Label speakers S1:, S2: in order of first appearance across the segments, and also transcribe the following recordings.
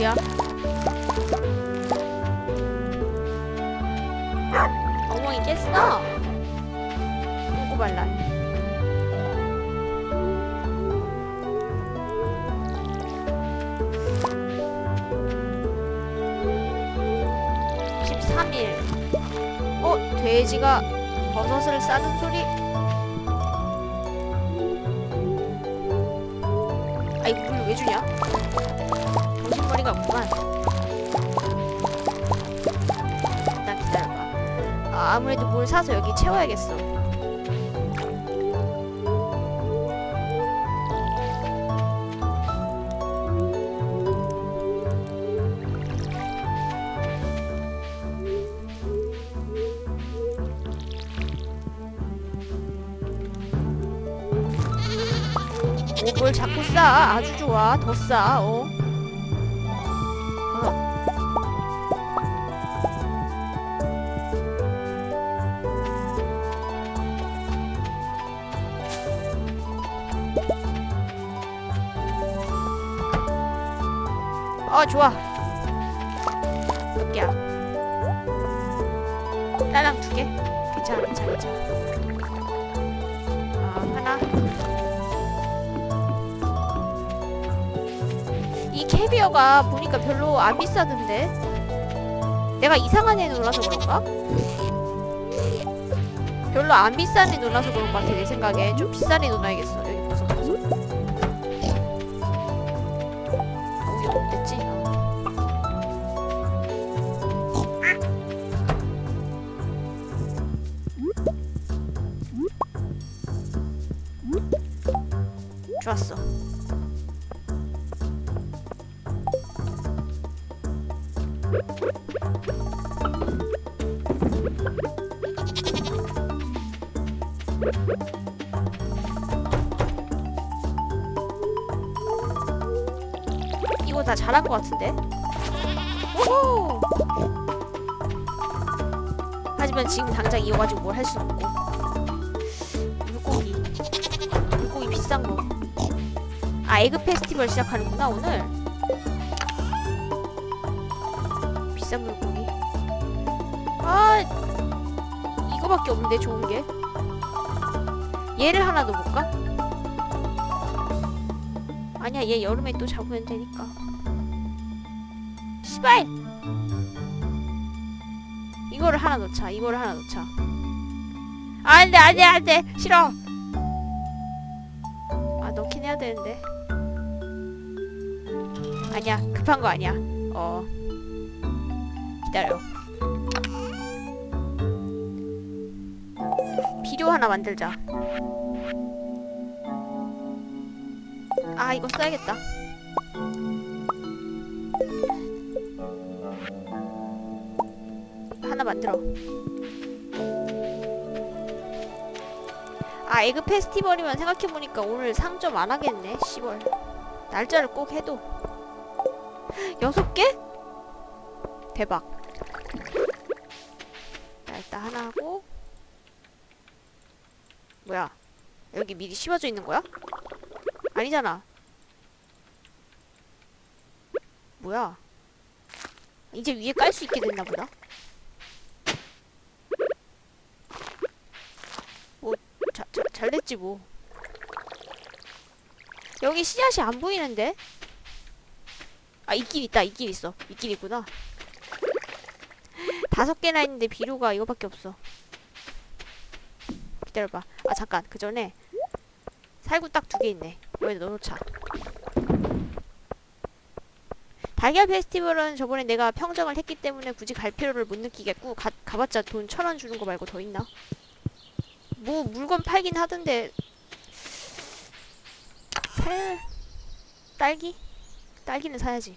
S1: 소리야? 엉망이 깼어. (13일) 어? 돼지가 버섯을 싸는 소리? 아, 아무래도 뭘 사서 여기 채워야겠어. 오, 뭘 자꾸 싸. 아주 좋아. 더 싸. 어. 어. 어, 좋아. 몇 개야? 딸랑 두 개? 괜찮아, 괜찮아, 괜찮아. 아, 하나. 이 캐비어가 보니까 별로 안 비싸던데? 내가 이상한 애 놀라서 그런가? 별로 안 비싼 애 놀라서 그런 것 같아 내 생각에 좀 비싼 애 놀아야겠어 이거 다 잘한 것 같은데? 오호! 하지만 지금 당장 이거 가지고 뭘 할수 없고 물고기 물고기 비싼 거. 아 에그 페스티벌 시작하는구나 오늘. 비싼 물고기. 아 이거밖에 없는데 좋은 게. 얘를 하나 더 볼까? 아니야 얘 여름에 또 잡으면 되니까. 시발! 이거를 하나 넣자. 이거를 하나 넣자. 안돼 안돼 안돼 싫어. 아 넣긴 해야 되는데. 아니야 급한 거 아니야. 어 기다려. 비료 하나 만들자. 아 이거 써야겠다. 하나 만들어. 아 에그 페스티벌이면 생각해보니까 오늘 상점 안 하겠네. 10월 날짜를 꼭 해도 여섯 개? 대박. 자 일단 하나 하고 뭐야? 여기 미리 씌워져 있는 거야? 아니잖아. 뭐야? 이제 위에 깔 수 있게 됐나 보다. 뭐, 자, 자, 잘 됐지 뭐. 여기 씨앗이 안 보이는데? 아, 있긴 있다. 있긴 있어. 있긴 있구나. 다섯 개나 있는데 비료가 이거밖에 없어. 기다려봐. 아, 잠깐. 그 전에 살구 딱 두 개 있네. 여기다 넣어놓자. 달걀 페스티벌은 저번에 내가 평정을 했기 때문에 굳이 갈 필요를 못 느끼겠고 가, 가봤자 돈 천 원 주는 거 말고 더 있나? 뭐 물건 팔긴 하던데. 살 딸기? 딸기는 사야지.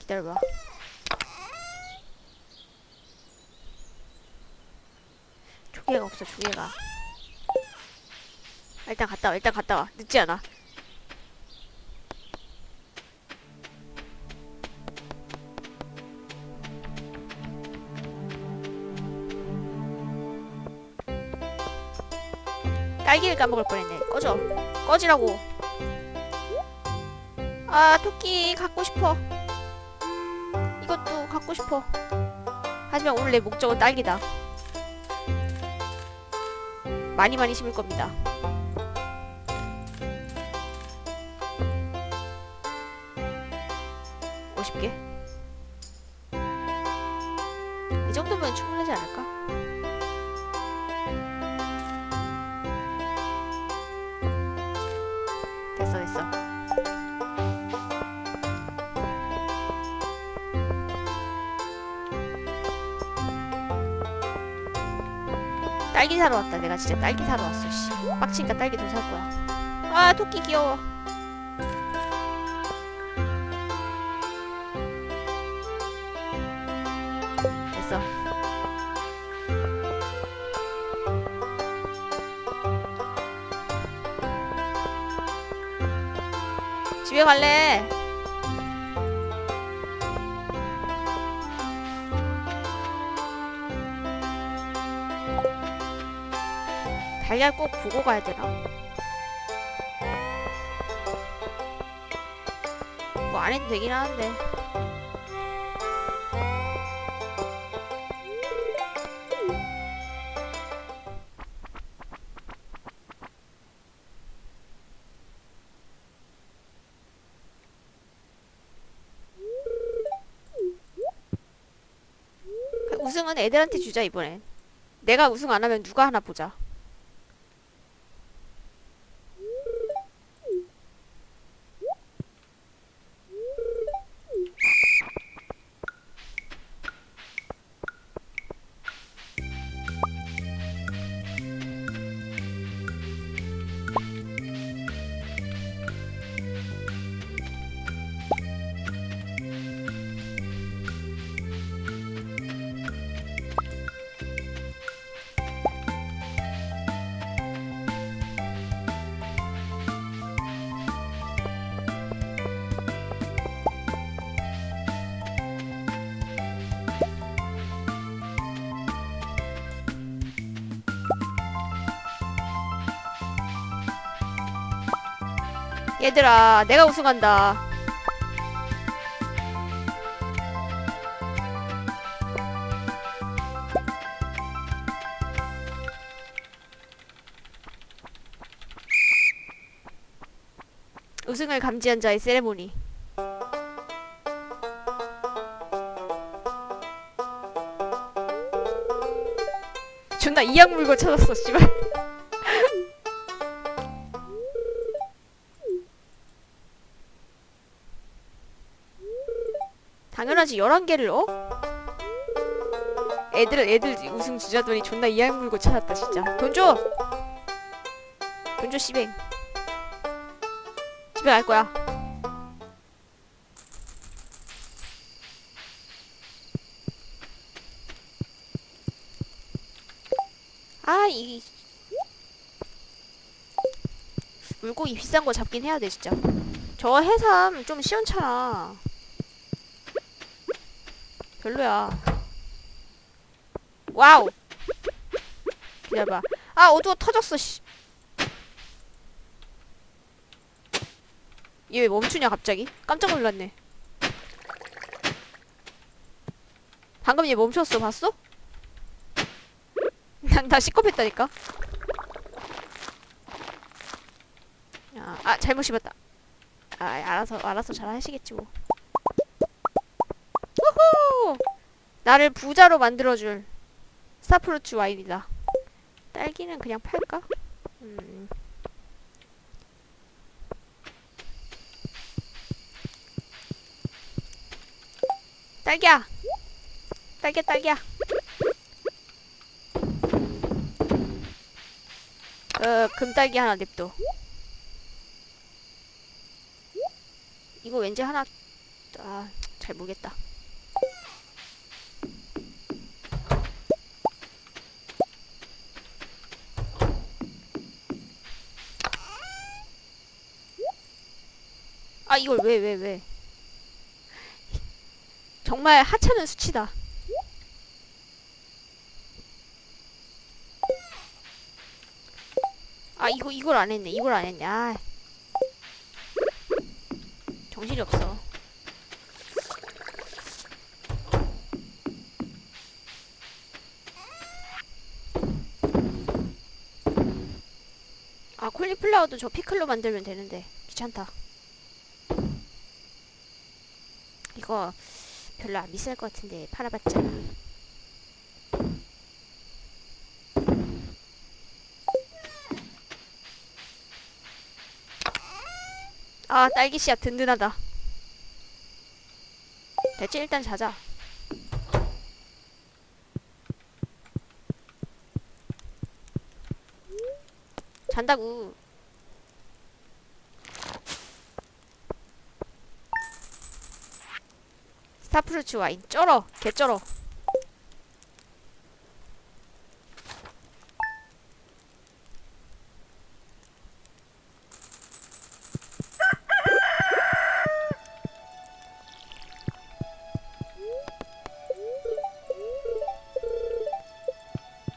S1: 기다려봐. 조개가 없어 조개가. 아, 일단 갔다 와 일단 갔다 와. 늦지 않아 딸기를 까먹을 뻔했네. 꺼져. 꺼지라고. 아 토끼 갖고 싶어. 이것도 갖고 싶어. 하지만 오늘 내 목적은 딸기다. 많이 많이 심을 겁니다 딸기 사러 왔다. 내가 진짜 딸기 사러 왔어 씨. 빡치니까 딸기 더 살 거야. 아 토끼 귀여워. 됐어. 집에 갈래 달걀 꼭 보고 가야 되나? 뭐 안 해도 되긴 하는데. 그 우승은 애들한테 주자 이번엔. 내가 우승 안 하면 누가 하나 보자 얘들아 내가 우승한다. 우승을 감지한 자의 세레모니. 존나 이악 물고 찾았어 씨발 당연하지 11개를 어? 애들은 애들 우승 주자더니 존나 이악 물고 찾았다 진짜 돈 줘! 돈 줘 씨뱅 집에 갈 거야 아, 이 물고기 비싼 거 잡긴 해야 돼, 진짜. 저 해삼 좀 시원찮아. 별로야. 와우. 기다려봐. 아, 어두워 터졌어, 씨. 얘 왜 멈추냐, 갑자기? 깜짝 놀랐네. 방금 얘 멈췄어, 봤어? 난다 시겁했다니까. 아, 아 잘못 씹었다. 아, 알아서 알아서 잘 하시겠지 뭐. 우후! 나를 부자로 만들어줄 스타프루츠 와인이다. 딸기는 그냥 팔까? 음. 딸기야. 딸기야, 딸기야. 어, 금딸기 하나 냅둬. 이거 왠지 하나, 아, 잘 모르겠다. 아, 이걸 왜, 왜, 왜. 정말 하찮은 수치다. 아 이거 이걸 안 했네 이걸 안 했네 아 정신이 없어. 아 콜리플라워도 저 피클로 만들면 되는데 귀찮다. 이거 별로 안 비쌀 것 같은데 팔아봤자. 아 딸기 씨앗 든든하다. 됐지 일단 자자. 잔다고. 스타프루츠 와인 쩔어 개 쩔어.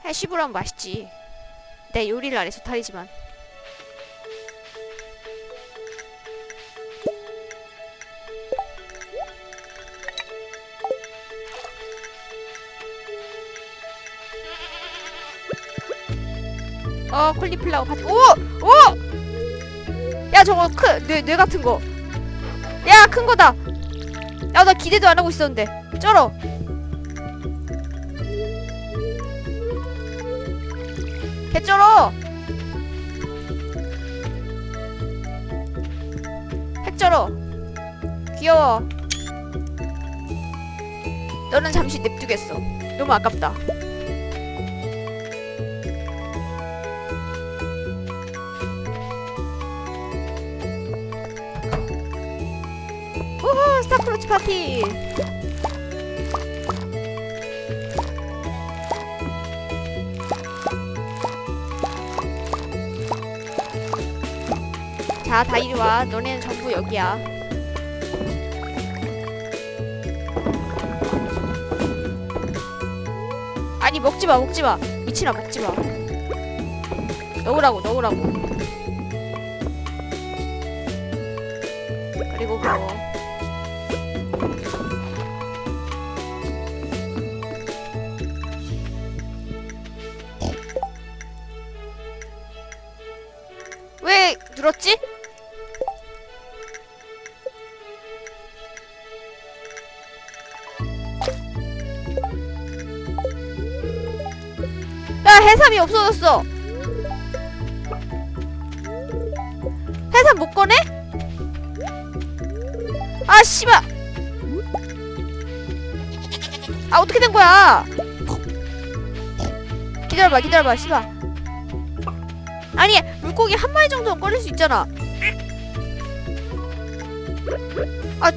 S1: 해시브라운 맛있지. 내 요리를 안 해서 탈이지만. 어 콜리플라워 파티 오! 오! 야 저거 큰뇌 뇌 같은 거. 야 큰 거다. 야 나 기대도 안 하고 있었는데 쩔어. 개 쩔어. 핵 쩔어. 귀여워. 너는 잠시 냅두겠어. 너무 아깝다. 스타크로치 파티. 자, 다 이리 와. 너네는 전부 여기야. 아니 먹지 마, 먹지 마. 미친아, 먹지 마. 넣으라고, 넣으라고. 없어졌어. 해삼 못 꺼내? 아 씨발. 아 어떻게 된 거야? 기다려봐 기다려봐 씨발. 아니 물고기 한 마리 정도는 꺼낼 수 있잖아. 아.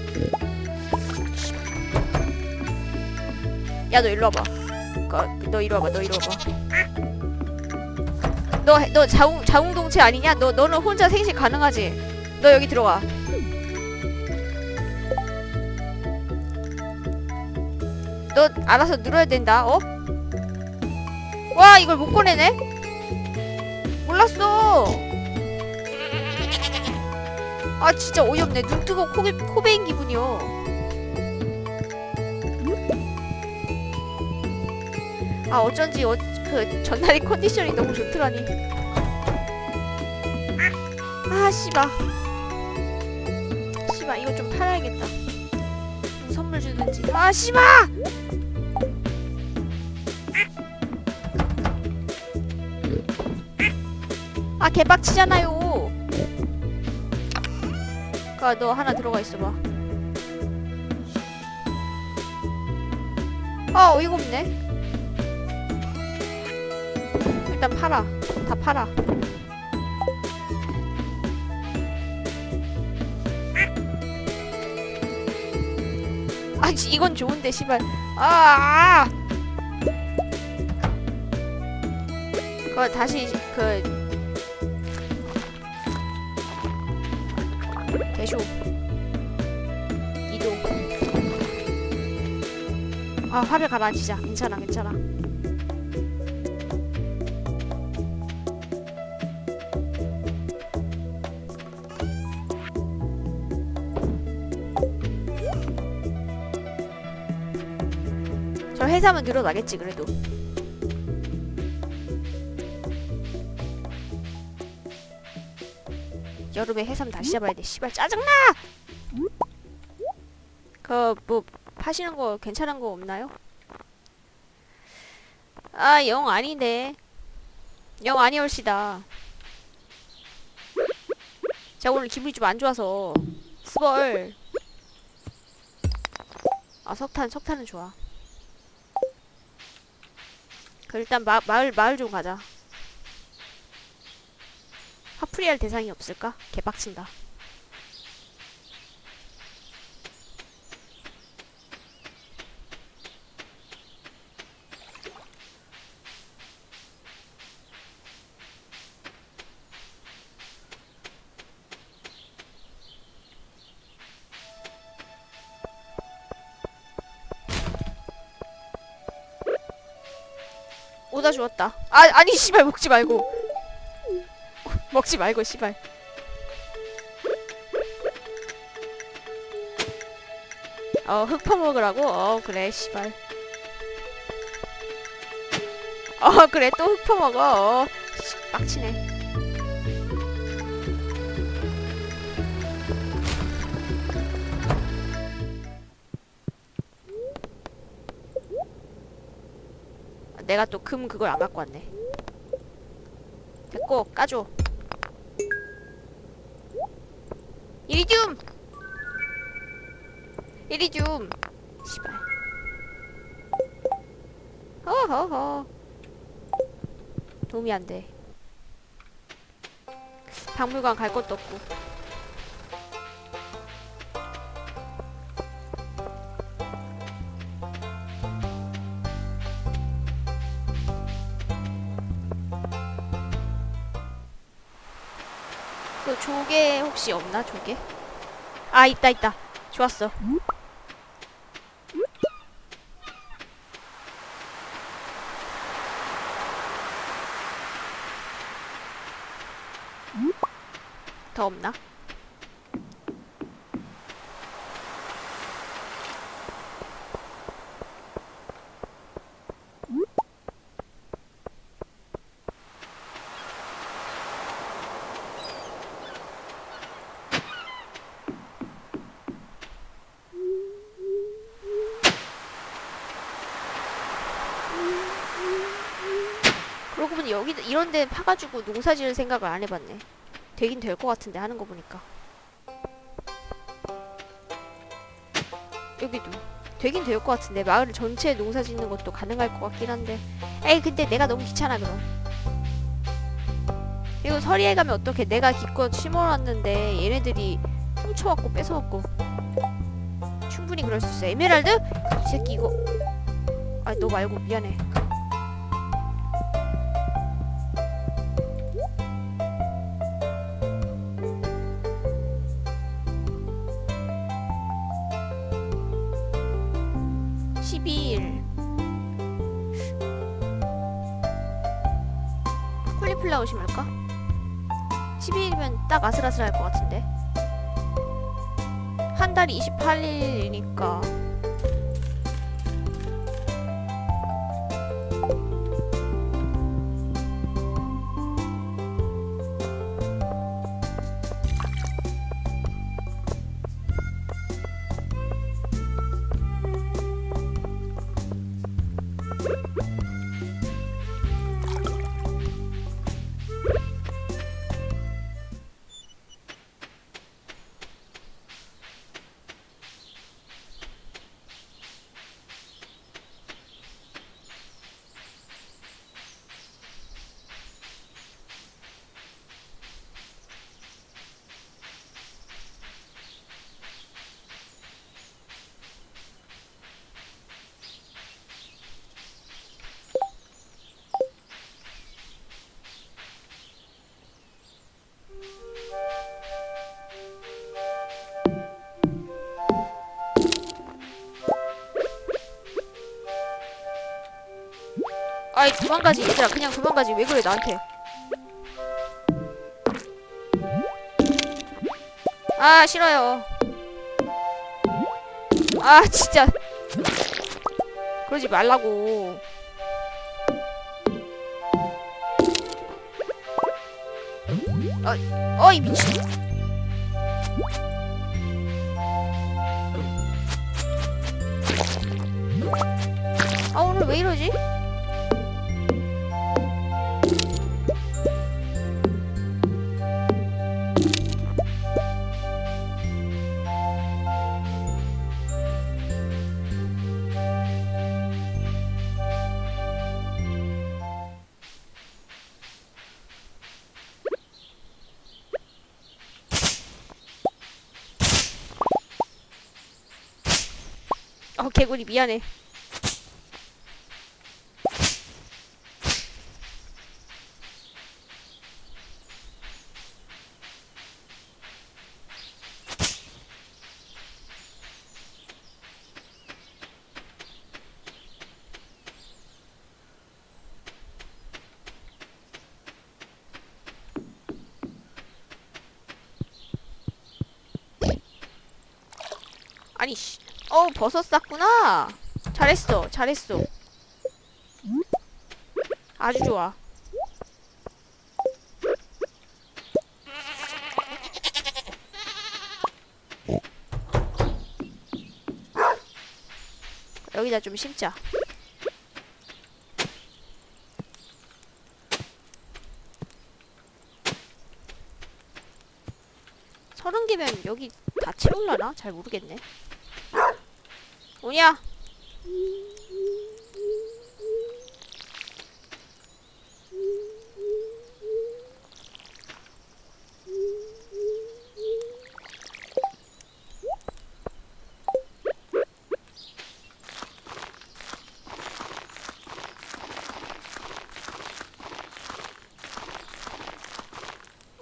S1: 야 너 일로 와봐. 그, 너 이리 와봐 너 이리 와봐 너, 너 자웅, 자웅동체 아니냐? 너, 너는 혼자 생식 가능하지? 너 여기 들어와 너 알아서 눌러야 된다 어? 와 이걸 못 꺼내네? 몰랐어 아 진짜 어이없네 눈 뜨고 코, 코 베인 기분이요 아 어쩐지 어, 그 전날의 컨디션이 너무 좋더라니. 아 씨발 씨발 이거 좀 팔아야겠다. 좀 선물 주든지. 아 씨발 아 개빡치잖아요. 그너 하나 들어가 있어봐. 아 어이가 없네 일단 팔아. 다 팔아. 아, 지- 이건 좋은데, 씨발. 아! 아! 그거 다시 그 대쇼 이동. 아, 화를 가라앉히자. 괜찮아, 괜찮아. 해삼은 늘어나겠지 그래도. 여름에 해삼 다시 잡아야 돼. 씨발 짜증나! 그 뭐 파시는 거 괜찮은 거 없나요? 아 영 아닌데 영 아니올시다. 제가 오늘 기분이 좀 안 좋아서. 스벌. 아 석탄 석탄은 좋아. 그 일단 마, 마을 마을 좀 가자 화풀이할 대상이 없을까? 개빡친다 오다 주웠다. 아 아니 씨발 먹지 말고. 먹지 말고 씨발. 어 흙 퍼먹으라고? 어 그래 씨발. 어 그래 또 흙 퍼먹어. 어 씨, 빡치네 내가 또 금 그걸 안 갖고 왔네. 됐고 까줘. 이리듐 이리듐 씨발. 허허허. 도움이 안 돼. 박물관 갈 것도 없고 그 조개 혹시 없나 조개? 아 있다 있다 좋았어 더 없나? 그러고 보니 이런 데 파가지고 농사 지을 생각을 안 해봤네. 되긴 될 것 같은데 하는 거 보니까. 여기도 되긴 될 것 같은데 마을 전체에 농사 짓는 것도 가능할 것 같긴 한데. 에이 근데 내가 너무 귀찮아 그럼. 이거 서리에 가면 어떻게 내가 기껏 심어놨는데 얘네들이 훔쳐왔고 뺏어왔고. 충분히 그럴 수 있어. 에메랄드? 이 새끼 이거. 아 너 말고 미안해. 12일이면 딱 아슬아슬할 것 같은데? 한 달이 28일이니까 도망가지 얘들아 그냥 도망가지 왜 그래 나한테 아 싫어요 아 진짜 그러지 말라고. 어, 어이 미친. 아 오늘 왜 이러지? 어 개구리 미안해. 아니 씨. 어 버섯 쌌구나. 잘했어, 잘했어. 아주 좋아. 여기다 좀 심자. 서른 개면 여기 다 채울라나? 잘 모르겠네. 오냐?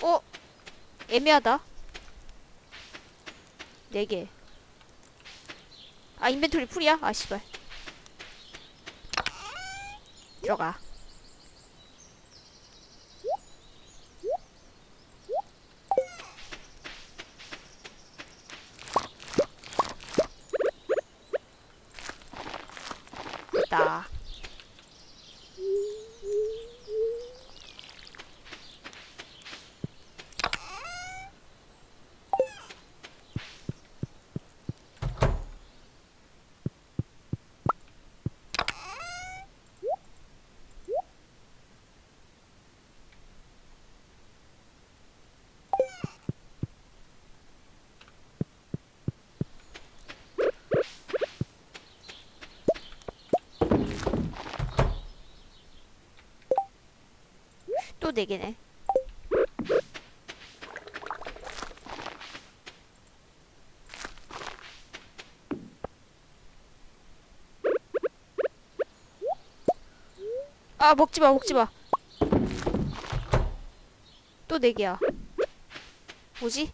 S1: 어? 애매하다. 네 개. 아 인벤토리 풀이야? 아 씨발 들어가 4개네. 아 먹지 마 먹지 마. 또 4개야. 뭐지?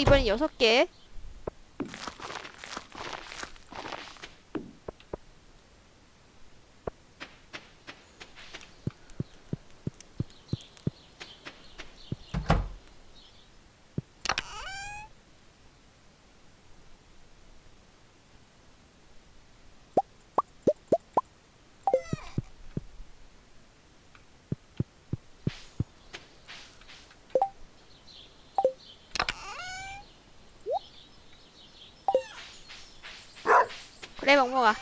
S1: 이번엔 여섯 개 그래 멍멍아.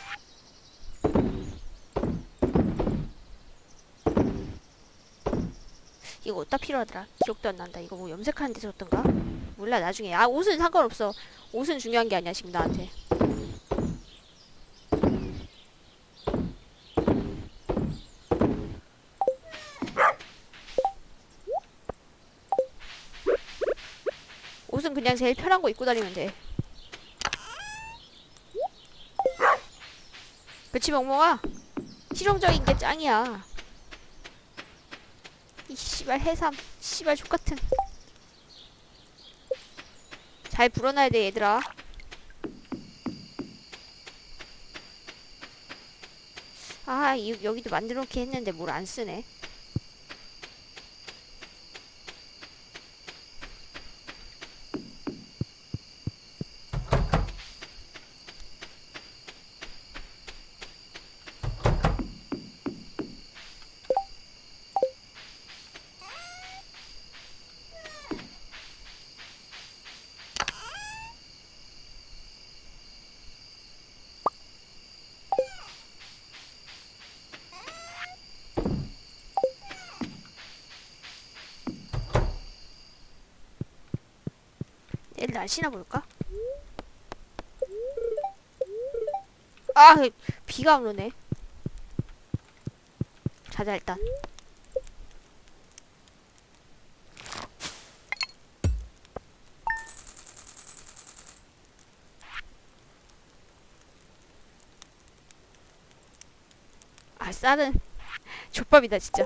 S1: 이거 어디다 필요하더라? 기억도 안 난다. 이거 뭐 염색하는 데 썼던가? 몰라 나중에. 아 옷은 상관없어. 옷은 중요한 게 아니야 지금 나한테. 옷은 그냥 제일 편한 거 입고 다니면 돼 그치 멍멍아? 실용적인 게 짱이야. 이 씨발 해삼 씨발 족같은. 잘 불어놔야 돼 얘들아. 아 이, 여기도 만들어 놓기 했는데 뭘 안 쓰네 내일 날씨나 볼까? 아 비가 안 오네. 자자 일단. 아 쌀은 족밥이다 진짜